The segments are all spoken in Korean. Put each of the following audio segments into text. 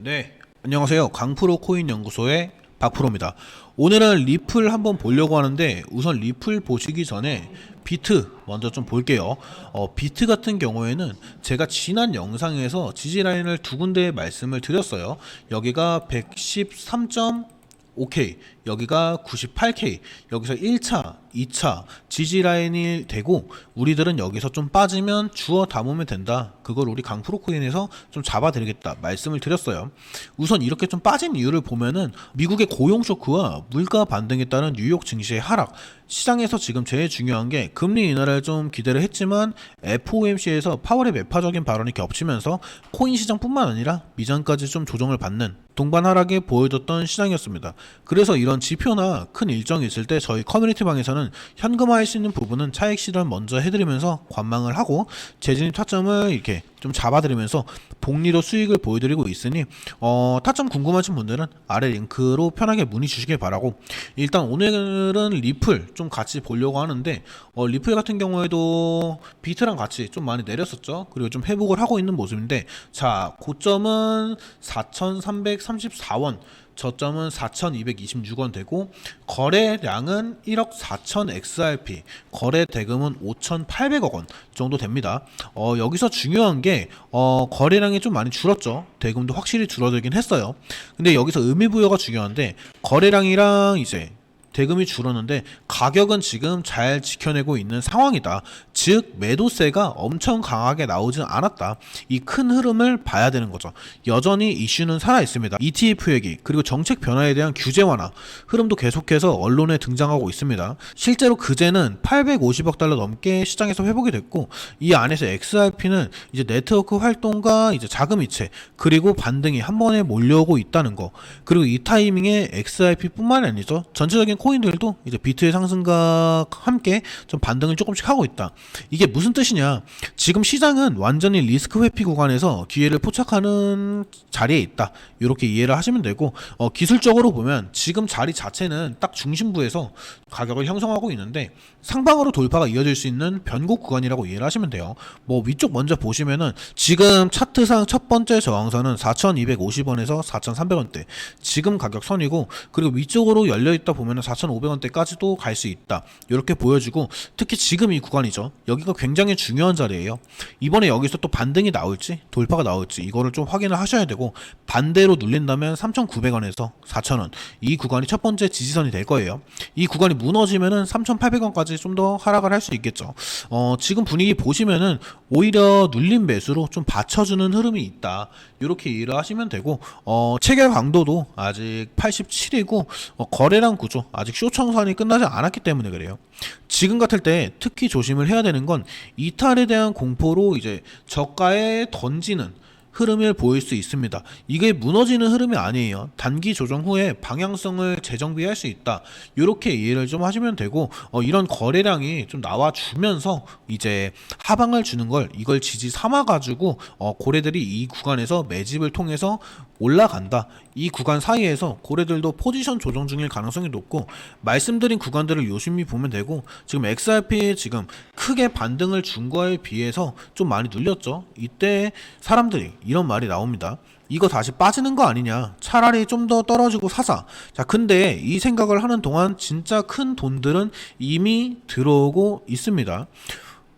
네, 안녕하세요. 강프로 코인 연구소의 박프로입니다. 오늘은 리플 한번 보려고 하는데 우선 리플 보시기 전에 비트 먼저 좀 볼게요. 어, 비트 같은 경우에는 제가 지난 영상에서 지지 라인을 두 군데 말씀을 드렸어요. 여기가 113.5K, 여기가 98K, 여기서 1차, 2차 지지 라인이 되고 우리들은 여기서 좀 빠지면 주워 담으면 된다. 그걸 우리 강프로 코인에서 좀 잡아드리겠다 말씀을 드렸어요. 우선 이렇게 좀 빠진 이유를 보면은 미국의 고용 쇼크와 물가 반등에 따른 뉴욕 증시의 하락, 시장에서 지금 제일 중요한 게 금리 인하를 좀 기대를 했지만 FOMC에서 파월의 매파적인 발언이 겹치면서 코인 시장뿐만 아니라 미장까지 좀 조정을 받는 동반 하락에 보여줬던 시장이었습니다. 그래서 이런 지표나 큰 일정이 있을 때 저희 커뮤니티 방에서는 현금화할 수 있는 부분은 차익 실현 먼저 해드리면서 관망을 하고 재진입 타점을 이렇게 좀 잡아드리면서 복리로 수익을 보여드리고 있으니 어, 타점 궁금하신 분들은 아래 링크로 편하게 문의 주시길 바라고 일단 오늘은 리플 좀 같이 보려고 하는데 어, 리플 같은 경우에도 비트랑 같이 좀 많이 내렸었죠 그리고 좀 회복을 하고 있는 모습인데 자 고점은 4,334원 저점은 4,226원 되고 거래량은 1억 4천 XRP 거래 대금은 5,800억 원 정도 됩니다. 어, 여기서 중요한 게 어, 거래량이 좀 많이 줄었죠. 대금도 확실히 줄어들긴 했어요. 근데 여기서 의미 부여가 중요한데 거래량이랑 이제 대금이 줄었는데 가격은 지금 잘 지켜내고 있는 상황이다. 즉 매도세가 엄청 강하게 나오진 않았다. 이 큰 흐름을 봐야 되는 거죠. 여전히 이슈는 살아 있습니다. ETF 얘기 그리고 정책 변화에 대한 규제 완화 흐름도 계속해서 언론에 등장하고 있습니다. 실제로 그제는 850억 달러 넘게 시장에서 회복이 됐고 이 안에서 XRP는 이제 네트워크 활동과 이제 자금 이체 그리고 반등이 한 번에 몰려오고 있다는 거 그리고 이 타이밍에 XRP뿐만 아니죠 전체적인 코 인들도 이제 비트의 상승과 함께 좀 반등을 조금씩 하고 있다. 이게 무슨 뜻이냐? 지금 시장은 완전히 리스크 회피 구간에서 기회를 포착하는 자리에 있다. 이렇게 이해를 하시면 되고 어, 기술적으로 보면 지금 자리 자체는 딱 중심부에서 가격을 형성하고 있는데 상방으로 돌파가 이어질 수 있는 변곡 구간이라고 이해를 하시면 돼요. 뭐 위쪽 먼저 보시면은 지금 차트상 첫 번째 저항선은 4,250원에서 4,300원대 지금 가격 선이고 그리고 위쪽으로 열려 있다 보면은 4,500원대까지도 갈 수 있다. 이렇게 보여주고 특히 지금 이 구간이죠. 여기가 굉장히 중요한 자리예요. 이번에 여기서 또 반등이 나올지 돌파가 나올지 이거를 좀 확인을 하셔야 되고 반대로 눌린다면 3,900원에서 4,000원 이 구간이 첫 번째 지지선이 될 거예요. 이 구간이 무너지면은 3,800원까지 좀 더 하락을 할 수 있겠죠. 어, 지금 분위기 보시면은 오히려 눌린 매수로 좀 받쳐주는 흐름이 있다. 이렇게 이해를 하시면 되고 어, 체결 강도도 아직 87이고 어, 거래량 구조 아직 쇼 청산이 끝나지 않았기 때문에 그래요. 지금 같을 때 특히 조심을 해야 되는 건 이탈에 대한 공포로 이제 저가에 던지는 흐름을 보일 수 있습니다. 이게 무너지는 흐름이 아니에요. 단기 조정 후에 방향성을 재정비할 수 있다. 이렇게 이해를 좀 하시면 되고 어, 이런 거래량이 좀 나와주면서 이제 하방을 주는 걸 이걸 지지 삼아 가지고 어, 고래들이 이 구간에서 매집을 통해서 올라간다. 이 구간 사이에서 고래들도 포지션 조정 중일 가능성이 높고 말씀드린 구간들을 요심히 보면 되고 지금 XRP 지금 크게 반등을 준 거에 비해서 좀 많이 눌렸죠. 이때 사람들이 이런 말이 나옵니다. 이거 다시 빠지는 거 아니냐. 차라리 좀 더 떨어지고 사자. 자, 근데 이 생각을 하는 동안 진짜 큰 돈들은 이미 들어오고 있습니다.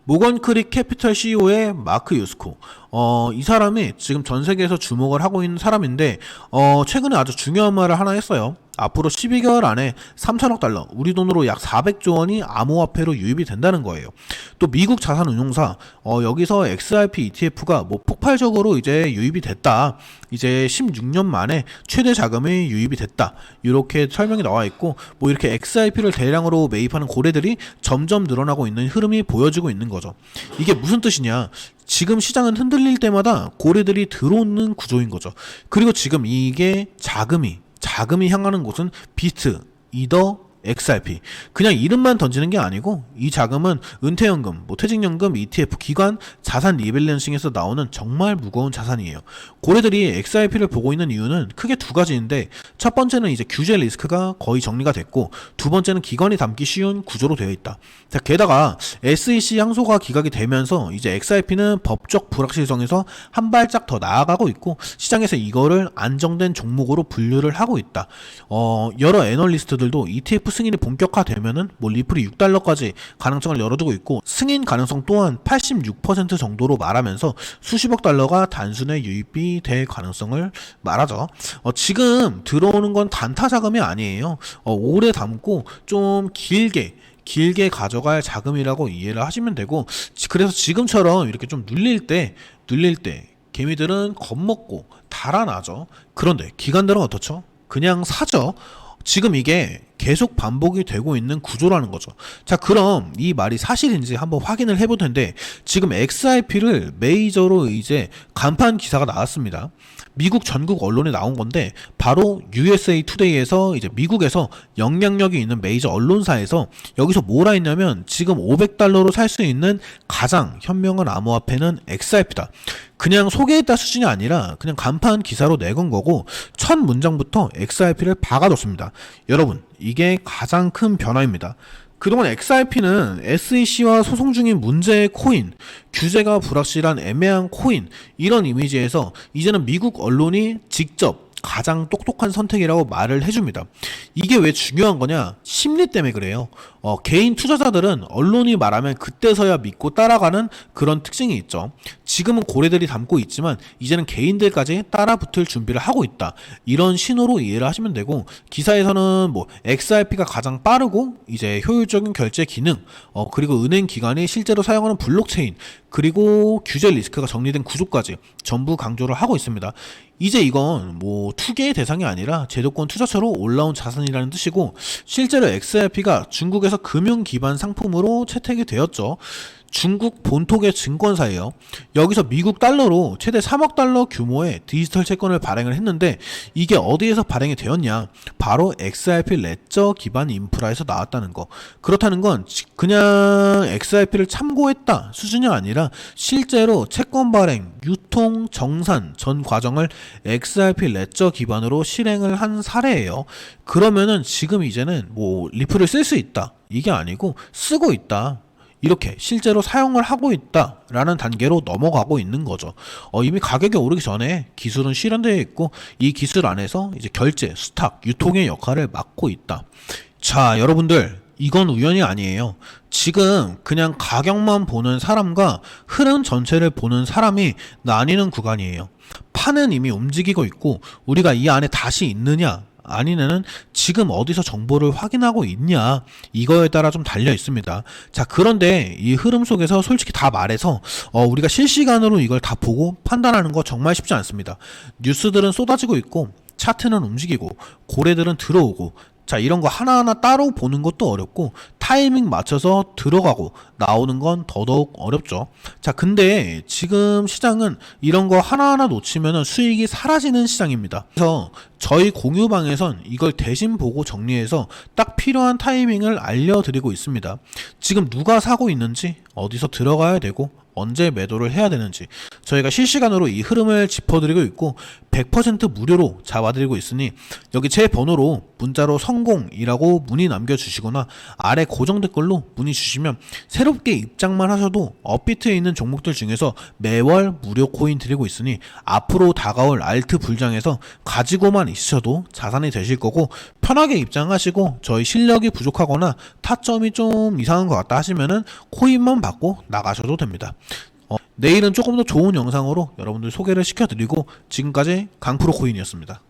모건크릭 캐피털 CEO의 마크 유스코. 어, 이 사람이 지금 전 세계에서 주목을 하고 있는 사람인데, 어, 최근에 아주 중요한 말을 하나 했어요. 앞으로 12개월 안에 3천억 달러, 우리 돈으로 약 400조 원이 암호화폐로 유입이 된다는 거예요. 또 미국 자산운용사, 어, 여기서 XRP ETF가 뭐 폭발적으로 이제 유입이 됐다. 이제 16년 만에 최대 자금이 유입이 됐다. 이렇게 설명이 나와 있고, 뭐 이렇게 XRP를 대량으로 매입하는 고래들이 점점 늘어나고 있는 흐름이 보여지고 있는 거죠. 이게 무슨 뜻이냐? 지금 시장은 흔들릴 때마다 고래들이 들어오는 구조인 거죠. 그리고 지금 이게 자금이 자금이 향하는 곳은 비트, 이더, XRP. 그냥 이름만 던지는 게 아니고 이 자금은 은퇴연금, 뭐 퇴직연금, ETF, 기관, 자산 리밸런싱에서 나오는 정말 무거운 자산이에요. 고래들이 XRP를 보고 있는 이유는 크게 두 가지인데 첫 번째는 이제 규제 리스크가 거의 정리가 됐고 두 번째는 기관이 담기 쉬운 구조로 되어 있다. 자, 게다가 SEC 항소가 기각이 되면서 이제 XRP는 법적 불확실성에서 한 발짝 더 나아가고 있고 시장에서 이거를 안정된 종목으로 분류를 하고 있다. 어, 여러 애널리스트들도 ETF 승인이 본격화되면은 뭐 리플이 6달러까지 가능성을 열어두고 있고 승인 가능성 또한 86% 정도로 말하면서 수십억 달러가 단순의 유입이 될 가능성을 말하죠. 어, 지금 들어오는 건 단타 자금이 아니에요. 어, 오래 담고 좀 길게 길게 가져갈 자금이라고 이해를 하시면 되고 지- 그래서 지금처럼 이렇게 좀 눌릴 때 눌릴 때 개미들은 겁먹고 달아나죠. 그런데 기관들은 어떻죠? 그냥 사죠. 지금 이게 계속 반복이 되고 있는 구조라는 거죠. 자, 그럼 이 말이 사실인지 한번 확인을 해볼 텐데 지금 XRP를 메이저로 이제 간판 기사가 나왔습니다. 미국 전국 언론에 나온 건데 바로 USA 투데이에서 이제 미국에서 영향력이 있는 메이저 언론사에서 여기서 뭐라 했냐면 지금 500달러로 살 수 있는 가장 현명한 암호화폐는 XRP다. 그냥 소개했다 수준이 아니라 그냥 간판 기사로 내건 거고 첫 문장부터 XRP를 박아뒀습니다. 여러분 이게 가장 큰 변화입니다. 그동안 XRP는 SEC와 소송 중인 문제의 코인, 규제가 불확실한 애매한 코인 이런 이미지에서 이제는 미국 언론이 직접 가장 똑똑한 선택이라고 말을 해줍니다. 이게 왜 중요한 거냐? 심리 때문에 그래요. 어, 개인 투자자들은 언론이 말하면 그때서야 믿고 따라가는 그런 특징이 있죠. 지금은 고래들이 담고 있지만 이제는 개인들까지 따라 붙을 준비를 하고 있다. 이런 신호로 이해를 하시면 되고 기사에서는 뭐 XRP가 가장 빠르고 이제 효율적인 결제 기능, 어, 그리고 은행 기관이 실제로 사용하는 블록체인, 그리고 규제 리스크가 정리된 구조까지 전부 강조를 하고 있습니다. 이제 이건 뭐 투기의 대상이 아니라 제도권 투자처로 올라온 자산이라는 뜻이고 실제로 XRP가 중국에서 금융 기반 상품으로 채택이 되었죠. 중국 본토의 증권사예요. 여기서 미국 달러로 최대 3억 달러 규모의 디지털 채권을 발행을 했는데 이게 어디에서 발행이 되었냐? 바로 XRP 레저 기반 인프라에서 나왔다는 거. 그렇다는 건 지- 그냥 XRP를 참고했다 수준이 아니라 실제로 채권 발행, 유통, 정산 전 과정을 XRP 레저 기반으로 실행을 한 사례예요. 그러면은 지금 이제는 뭐 리플을 쓸 수 있다. 이게 아니고 쓰고 있다. 이렇게 실제로 사용을 하고 있다라는 단계로 넘어가고 있는 거죠. 어, 이미 가격이 오르기 전에 기술은 실현되어 있고 이 기술 안에서 이제 결제, 스탁, 유통의 역할을 맡고 있다. 자, 여러분들 이건 우연이 아니에요. 지금 그냥 가격만 보는 사람과 흐름 전체를 보는 사람이 나뉘는 구간이에요. 판은 이미 움직이고 있고 우리가 이 안에 다시 있느냐 아니면은 지금 어디서 정보를 확인하고 있냐 이거에 따라 좀 달려 있습니다. 자 그런데 이 흐름 속에서 솔직히 다 말해서 어, 우리가 실시간으로 이걸 다 보고 판단하는 거 정말 쉽지 않습니다. 뉴스들은 쏟아지고 있고 차트는 움직이고 고래들은 들어오고 자 이런 거 하나하나 따로 보는 것도 어렵고 타이밍 맞춰서 들어가고 나오는 건 더더욱 어렵죠. 자 근데 지금 시장은 이런 거 하나하나 놓치면 수익이 사라지는 시장입니다. 그래서 저희 공유방에선 이걸 대신 보고 정리해서 딱 필요한 타이밍을 알려드리고 있습니다. 지금 누가 사고 있는지 어디서 들어가야 되고 언제 매도를 해야 되는지 저희가 실시간으로 이 흐름을 짚어드리고 있고 100% 무료로 잡아드리고 있으니 여기 제 번호로 문자로 성공이라고 문의 남겨주시거나 아래 고정 댓글로 문의 주시면 새롭게 입장만 하셔도 업비트에 있는 종목들 중에서 매월 무료 코인 드리고 있으니 앞으로 다가올 알트 불장에서 가지고만 있으셔도 자산이 되실 거고 편하게 입장하시고 저희 실력이 부족하거나 타점이 좀 이상한 것 같다 하시면은 코인만 받고 나가셔도 됩니다. 어, 내일은 조금 더 좋은 영상으로 여러분들 소개를 시켜드리고 지금까지 강프로 코인이었습니다.